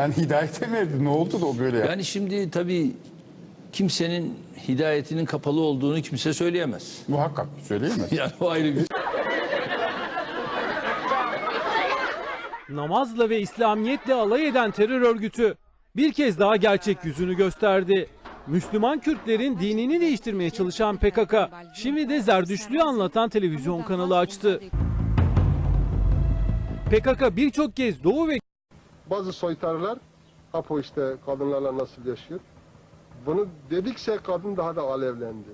Yani hidayete mi erdi? Ne oldu da o böyle ya? Yani şimdi tabii kimsenin hidayetinin kapalı olduğunu kimse söyleyemez. Muhakkak söyleyemez. Yani o ayrı bir Namazla ve İslamiyetle alay eden terör örgütü bir kez daha gerçek yüzünü gösterdi. Müslüman Kürtlerin dinini değiştirmeye çalışan PKK şimdi de Zerdüştlüğü anlatan televizyon kanalı açtı. PKK birçok kez Doğu ve Bazı soytarılar Apo işte kadınlarla nasıl yaşıyor. Bunu dedikçe kadın daha da alevlendi.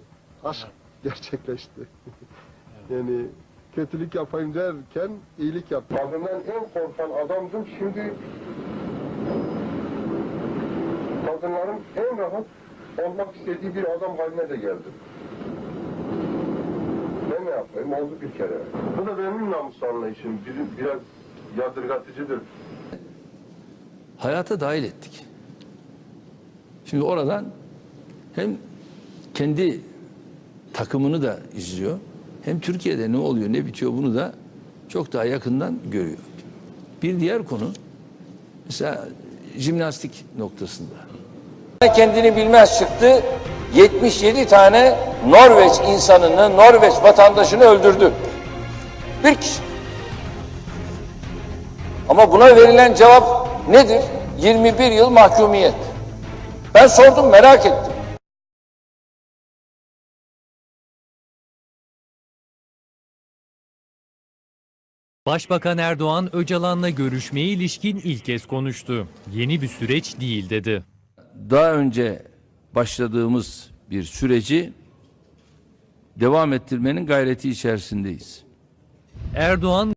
Aşk gerçekleşti. yani kötülük yapayım derken iyilik yap. Kadından en korkan adamdım şimdi kadınların en rahat olmak istediği bir adam haline de geldim. Ben ne yapayım? Oldu bir kere. Bu da benim namus anlayışım. Bir- biraz yadırgatıcıdır. Hayata dahil ettik. Şimdi oradan hem kendi takımını da izliyor. Hem Türkiye'de ne oluyor ne bitiyor bunu da çok daha yakından görüyor. Bir diğer konu mesela jimnastik noktasında. kendini bilmez çıktı. 77 tane Norveç insanını, Norveç vatandaşını öldürdü. Bir kişi. Ama buna verilen cevap nedir? 21 yıl mahkumiyet. Ben sordum, merak ettim. Başbakan Erdoğan Öcalan'la görüşmeye ilişkin ilk kez konuştu. Yeni bir süreç değil dedi. Daha önce başladığımız bir süreci devam ettirmenin gayreti içerisindeyiz. Erdoğan